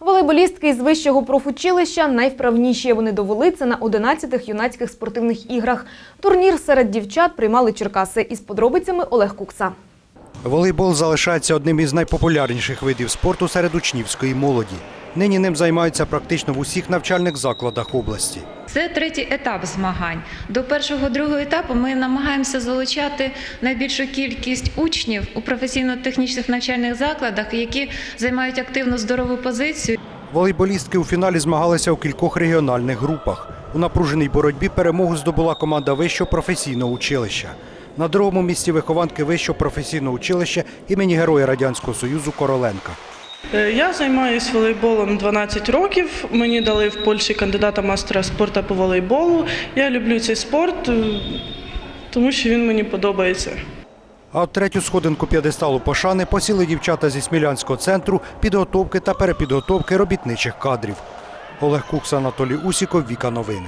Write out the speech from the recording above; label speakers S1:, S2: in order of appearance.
S1: Волейболістки із вищого профучилища найвправніші. Вони довели це на 11-х юнацьких спортивних іграх. Турнір серед дівчат приймали Черкаси. Із подробицями Олег Кукса.
S2: Волейбол залишається одним із найпопулярніших видів спорту серед учнівської молоді. Нині ним займаються практично в усіх навчальних закладах області.
S3: Це третій етап змагань. До першого другого етапу ми намагаємося залучати найбільшу кількість учнів у професійно-технічних навчальних закладах, які займають активну здорову позицію.
S2: Волейболістки у фіналі змагалися у кількох регіональних групах. У напруженій боротьбі перемогу здобула команда вищого професійного училища. На другому місці вихованки вищого професійного училища імені Героя Радянського Союзу Короленка.
S4: Е, Я займаюся волейболом 12 років. Мені дали в Польщі кандидата мастера спорту по волейболу. Я люблю цей спорт, е, тому що він мені подобається.
S2: А от третю сходинку п'єдесталу пошани посіли дівчата зі Смілянського центру підготовки та перепідготовки робітничих кадрів. Олег Кукс, Анатолій Усіков, Віка Новини.